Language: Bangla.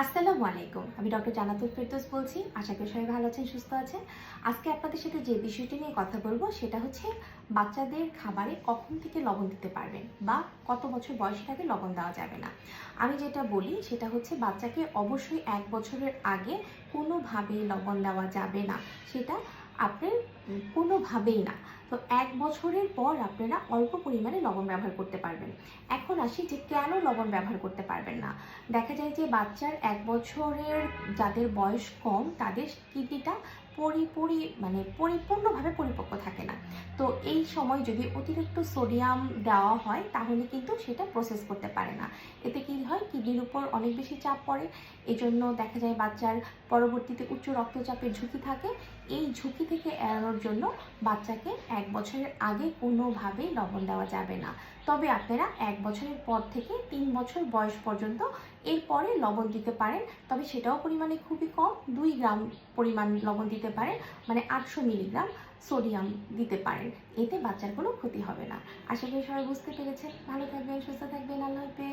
আসসালামু আলাইকুম। আমি ডক্টর জানাতুল ফেরদোস বলছি। আশা করি সবাই ভালো আছেন, সুস্থ আছেন। আজকে আপনাদের সাথে যে বিষয়টি নিয়ে কথা বলব, সেটা হচ্ছে বাচ্চাদের খাবারে কখন থেকে লবণ দিতে পারবেন বা কত বছর বয়স থেকে লবণ দেওয়া যাবে না। আমি যেটা বলি, সেটা হচ্ছে বাচ্চাকে অবশ্যই এক বছরের আগে কোনোভাবেই লবণ দেওয়া যাবে না। সেটা আপনার কোনোভাবেই না। তো এক বছরের পর আপনারা অল্প পরিমাণে লবণ ব্যবহার করতে পারবেন। এখন আসি যে কেন লবণ ব্যবহার করতে পারবেন না। দেখা যায় যে বাচ্চার এক বছরের যাদের বয়স কম, তাদের কিডনিটা পরিপরি মানে পরিপূর্ণভাবে পরিপক্ক থাকে না। তো এই সময় যদি অতিরিক্ত সোডিয়াম দেওয়া হয়, তাহলে কিন্তু সেটা প্রসেস করতে পারে না। এতে হয়, কিডনির উপর অনেক বেশি চাপ পড়ে। এজন্য দেখা যায় বাচ্চার পরবর্তীতে উচ্চ রক্তচাপের ঝুঁকি থাকে। এই ঝুঁকি থেকে এড়ানোর জন্য বাচ্চাকে এক বছরের আগে কোনোভাবেই লবণ দেওয়া যাবে না। তবে আপনারা এক বছরের পর থেকে তিন বছর বয়স পর্যন্ত এরপরে লবণ দিতে পারেন। তবে সেটাও পরিমাণে খুবই কম, দুই গ্রাম পরিমাণ লবণ দিতে পারেন মানে আটশো মিলিগ্রাম সোডিয়াম দিতে পারেন। এতে বাচ্চার কোনো ক্ষতি হবে না। আশা করি সবাই বুঝতে পেরেছেন। ভালো থাকবেন, সুস্থ থাকবেন, আল্লাহ হাফেজ।